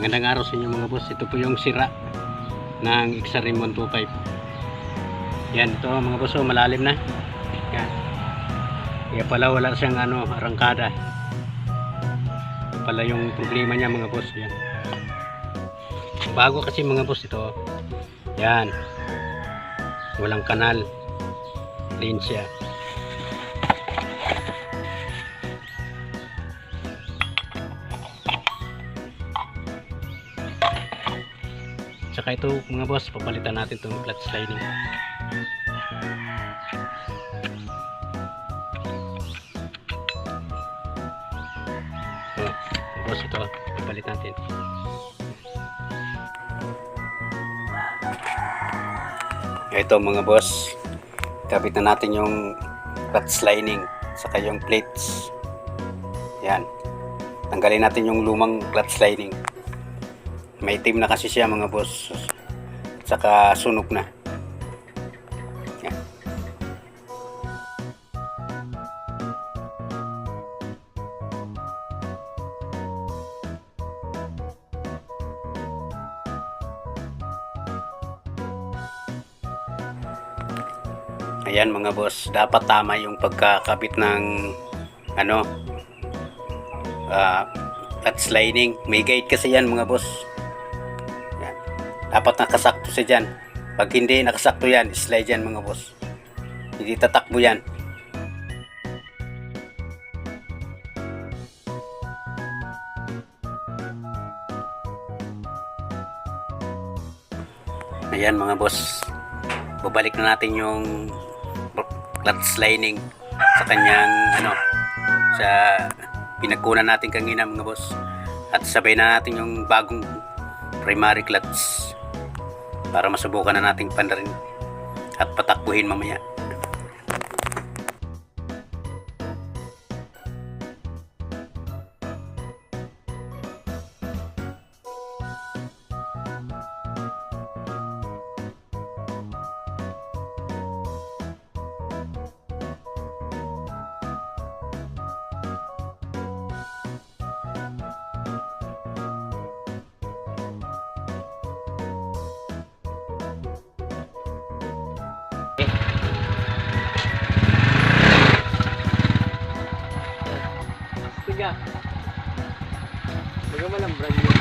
Magandang araw sa inyo mga boss. Ito po yung sira ng Xarim 125. Yan, ito mga boss, oh, malalim na. Yan. Kaya pala wala siyang ano, arangkada. Pala yung problema niya mga boss. Yan. Bago kasi mga boss ito. Yan. Walang kanal. Clean siya. Tsaka ito mga boss, papalitan natin itong clutch sliding. So, mga boss, ito, papalit natin. Ito mga boss, kapit na natin yung clutch lining saka yung plates. Yan. Tanggalin natin yung lumang clutch lining. May itim na kasi siya mga boss. Saka sunog na. Yan. Ayan mga boss, dapat tama yung pagkakabit ng ano ah clutch lining. May guide kasi yan mga boss. Dapat nakasakto siya dyan. Pag hindi nakasakto yan, slide yan mga boss. Hindi tatakbo yan. Ayan mga boss. Babalik na natin yung clutch lining sa kanyang ano sa pinagkunan natin kanina mga boss at sabay na natin yung bagong primary clutch para masubukan na nating pandarin at patakbuhin mamaya Baga malang brand yun.